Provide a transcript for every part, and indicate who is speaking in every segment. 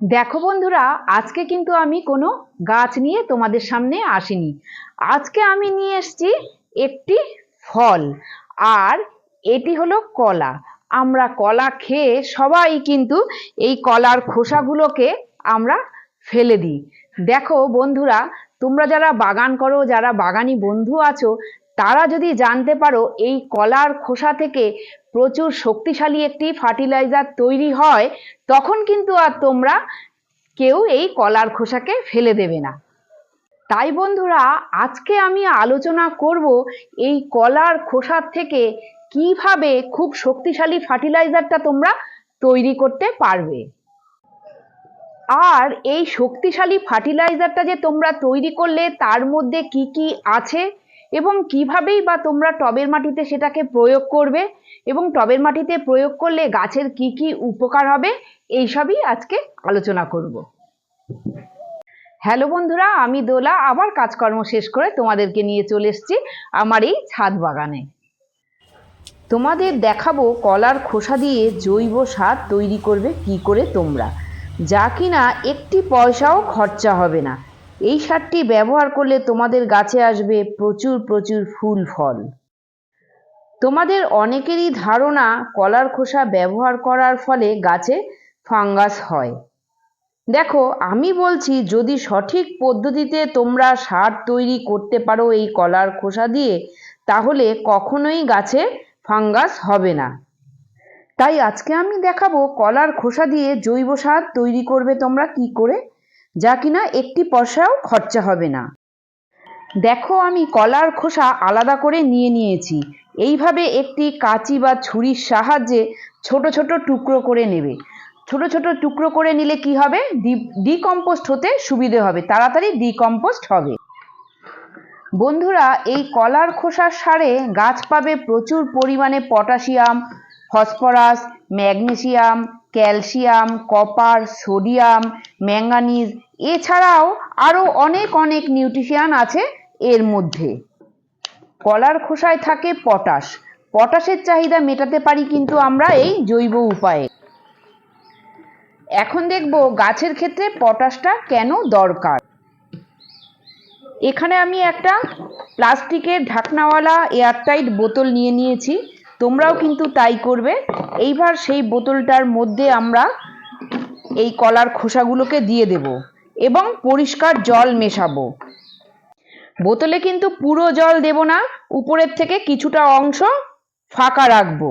Speaker 1: দেখো বন্ধুরা, আজকে কিন্তু আমি কোনো গাছ নিয়ে তোমাদের সামনে আসিনি। আজকে আমি নিয়ে এসেছি একটি ফল, আর এটি হলো কলা। আমরা কলা খেয়ে সবাই কিন্তু এই কলার খোসাগুলোকে আমরা ফেলে দিই। দেখো বন্ধুরা, তোমরা যারা বাগান করো, যারা বাগানি বন্ধু আছো তারা যদি জানতে পারো, এই কলার খোসা থেকে প্রচুর শক্তিশালী একটি ফার্টিলাইজার তৈরি হয়, তখন কিন্তু আর তোমরা কেউ এই কলার খোসাকে ফেলে দেবে না। তাই বন্ধুরা, আজকে আমি আলোচনা করব এই কলার খোসার থেকে কীভাবে খুব শক্তিশালী ফার্টিলাইজারটা তোমরা তৈরি করতে পারবে। আর এই শক্তিশালী ফার্টিলাইজারটা যে তোমরা তৈরি করলে, তার মধ্যে কি কি আছে এবং কিভাবেই বা তোমরা টবের মাটিতে সেটাকে প্রয়োগ করবে এবং টবের মাটিতে প্রয়োগ করলে গাছের কি কি উপকার হবে এইসবই আজকে আলোচনা করব। হ্যালো বন্ধুরা, আমি দোলা, আবার কাজকর্ম শেষ করে তোমাদেরকে নিয়ে চলে এসেছি আমার এই ছাদ বাগানে। তোমাদের দেখাবো কলার খোসা দিয়ে জৈব সার তৈরি করবে কি করে তোমরা, যা কিনা একটি পয়সাও খরচা হবে না। এই সারটি ব্যবহার করলে তোমাদের গাছে আসবে প্রচুর প্রচুর ফুল, ফল। তোমাদের অনেকেরই ধারণা কলার খোসা ব্যবহার করার ফলে গাছে ফাঙ্গাস হয়। দেখো, আমি বলছি যদি সঠিক পদ্ধতিতে তোমরা সার তৈরি করতে পারো এই কলার খোসা দিয়ে, তাহলে কখনোই গাছে ফাঙ্গাস হবে না। তাই আজকে আমি দেখাবো কলার খোসা দিয়ে জৈব সার তৈরি করবে তোমরা কি করে? যা কিনা একটি পয়সাও খরচা হবে না। দেখো আমি কলার খোসা আলাদা করে নিয়ে নিয়েছি। এইভাবে একটি কাঁচি বা ছুরির সাহায্যে ছোট ছোট টুকরো করে নেবে। ছোট ছোট টুকরো করে নিলে কি হবে? ডিকম্পোস্ট হতে সুবিধে হবে, তাড়াতাড়ি ডিকম্পোস্ট হবে। বন্ধুরা, এই কলার খোসার সারে গাছ পাবে প্রচুর পরিমাণে potassium, phosphorus, magnesium calcium, copper, sodium, manganese, এছাড়াও আরও অনেক অনেক নিউট্রিশিয়ান আছে এর মধ্যে। কলার খোসায় থাকে পটাশ। পটাশের চাহিদা মেটাতে পারি কিন্তু আমরা এই জৈব উপায়ে। এখন দেখব গাছের ক্ষেত্রে পটাশটা কেন দরকার। এখানে আমি একটা প্লাস্টিকের ঢাকনাওয়ালা এয়ারটাইট বোতল নিয়ে নিয়েছি। তোমরাও কিন্তু তাই করবে। এইবার সেই বোতলটার মধ্যে আমরা এই কলার খোসাগুলোকে দিয়ে দেব এবং পরিষ্কার জল মেশাবো। বোতলে কিন্তু পুরো জল দেব না, উপরের থেকে কিছুটা অংশ ফাঁকা রাখব।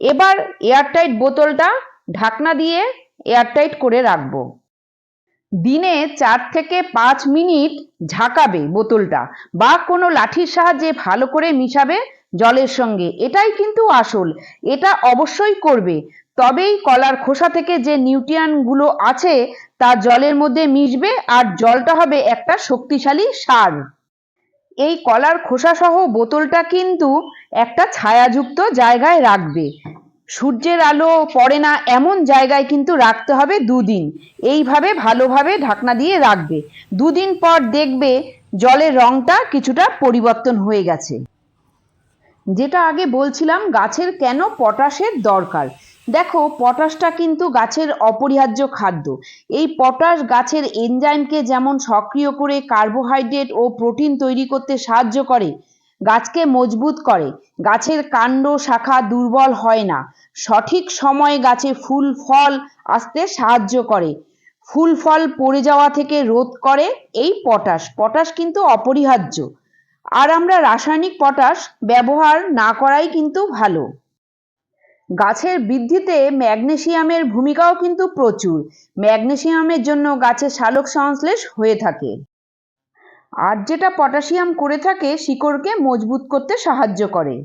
Speaker 1: এবার এয়ারটাইট বোতলটা ঢাকনা দিয়ে এয়ারটাইট করে রাখব। দিনে চার থেকে পাঁচ মিনিট ঝাঁকাবে বোতলটা বা কোনো লাঠির সাহায্যে ভালো করে মিশাবে জলের সঙ্গে। এটাই কিন্তু আসল। এটা অবশ্যই করবে। তবেই কলার খোসা থেকে যে নিউট্রিয়ানগুলো আছে, তা জলের মধ্যে মিশবে আর জলটা হবে একটা শক্তিশালী সার। এই কলার খোসা সহ বোতলটা কিন্তু একটা ছায়াযুক্ত জায়গায় রাখবে। সূর্যের আলো পড়ে না এমন জায়গায় কিন্তু রাখতে হবে দুদিন। এইভাবে ভালোভাবে ঢাকনা দিয়ে রাখবে। দুদিন পর দেখবে জলের রংটা কিছুটা পরিবর্তন হয়ে গেছে। যেটা আগে বলছিলাম, গাছের কেন পটাশের দরকার? দেখো, পটাশটা কিন্তু গাছের অপরিহার্য খাদ্য। এই পটাশ গাছের এনজাইমকে যেমন সক্রিয় করে কার্বোহাইড্রেট ও প্রোটিন তৈরি করতে সাহায্য করে, গাছকে মজবুত করে। গাছের কাণ্ড শাখা দুর্বল হয় না। সঠিক সময়ে গাছে ফুল, ফল আসতে সাহায্য করে। ফুল, ফল পড়ে যাওয়া থেকে রোধ করে এই পটাশ। পটাশ কিন্তু অপরিহার্য। আর আমরা রাসায়নিক পটাশ ব্যবহার না করাই কিন্তু ভালো। গাছের বৃদ্ধিতে ম্যাগনেসিয়ামের ভূমিকাও কিন্তু প্রচুর। ম্যাগনেসিয়ামের জন্য গাছের সালোক সংশ্লেষ হয়ে থাকে। আর যেটা পটাশিয়াম করে থাকে, শিকড়কে মজবুত করতে সাহায্য করে।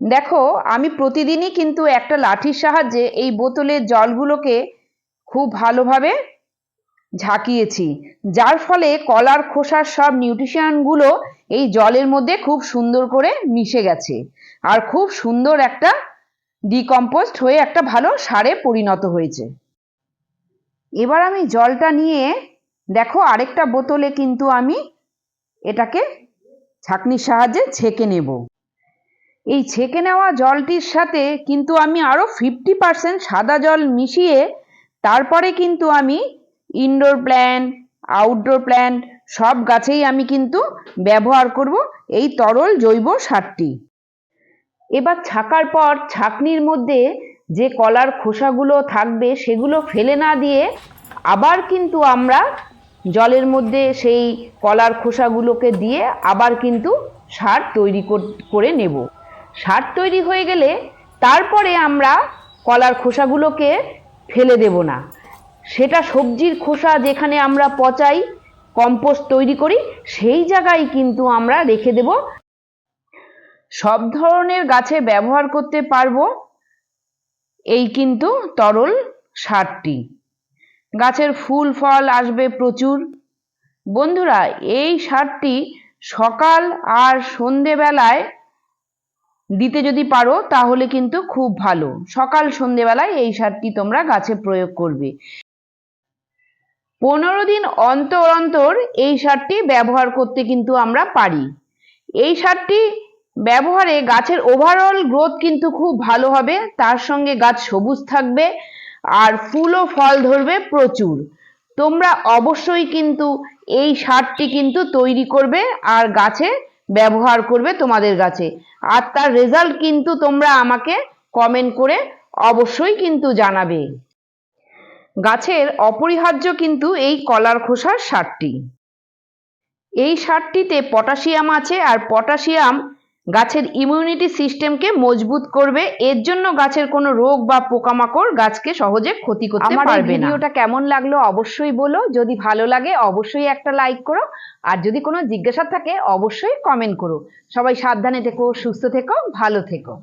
Speaker 1: দেখো, আমি প্রতিদিনই কিন্তু একটা লাঠির সাহায্যে এই বোতলের জলগুলোকে খুব ভালোভাবে ঝাঁকিয়েছি। যার ফলে কলার খোসার সব নিউট্রিশনগুলো এই জলের মধ্যে খুব সুন্দর করে মিশে গেছে। আর খুব সুন্দর একটা ডিকম্পোস্ট হয়ে একটা ভালো সারে পরিণত হয়েছে। এবার আমি জলটা নিয়ে দেখো আরেকটা বোতলে কিন্তু আমি এটাকে ছাঁকনির সাহায্যে ছেঁকে নেব। এই ছেঁকে নেওয়া জলটির সাথে কিন্তু আমি আরও ফিফটি পার্সেন্ট সাদা জল মিশিয়ে তারপরে কিন্তু আমি ইনডোর প্ল্যান্ট আউটডোর প্ল্যান্ট সব গাছেই আমি কিন্তু ব্যবহার করব এই তরল জৈব সারটি। এবার ছাকার পর ছাকনির মধ্যে যে কলার খোসাগুলো থাকবে সেগুলো ফেলে না দিয়ে আবার কিন্তু আমরা জলের মধ্যে সেই কলার খোসাগুলোকে দিয়ে আবার কিন্তু সার তৈরি কর- নেব। সার তৈরি হয়ে গেলে তারপরে আমরা কলার খোসাগুলোকে ফেলে দেব না। সেটা সবজির খোসা যেখানে আমরা পচাই, কম্পোস্ট তৈরি করি, সেই জায়গায় কিন্তু আমরা রেখে দেব। সব ধরনের গাছে ব্যবহার করতে পারব। এই কিন্তু তরল সারটি। গাছের ফুল, ফল আসবে প্রচুর। বন্ধুরা, এই সারটি সকাল আর সন্ধেবেলায় দিতে যদি পারো, তাহলে কিন্তু খুব ভালো। সকাল, সন্ধেবেলায় এই সারটি তোমরা গাছে প্রয়োগ করবে। পনেরো দিন অন্তর অন্তর এই সারটি ব্যবহার করতে কিন্তু আমরা পারি। এই সারটি ব্যবহারে গাছের ওভারঅল গ্রোথ কিন্তু খুব ভালো হবে, তার সঙ্গে গাছ সবুজ থাকবে আর ফুল ও ফল ধরবে প্রচুর। তোমরা অবশ্যই কিন্তু এই সারটি কিন্তু তৈরি করবে আর গাছে ব্যবহার করবে তোমাদের গাছে। আর তার রেজাল্ট কিন্তু তোমরা আমাকে কমেন্ট করে অবশ্যই কিন্তু জানাবে। গাছের অপরিহার্য কিন্তু এই কলার খোসার সারটি। এই সারটিতে পটাশিয়াম আছে আর পটাশিয়াম গাছের ইমিউনিটি সিস্টেমকে মজবুত করবে। এর জন্য গাছের কোনো রোগ বা পোকামাকড় গাছকে সহজে ক্ষতি করতে পারবে না।
Speaker 2: ভিডিওটা কেমন লাগল অবশ্যই বলো। যদি ভালো লাগে অবশ্যই একটা লাইক করো। আর যদি কোনো জিজ্ঞাসা থাকে অবশ্যই কমেন্ট করো। সবাই সাবধানে থেকো সুস্থ থেকো ভালো থেকো।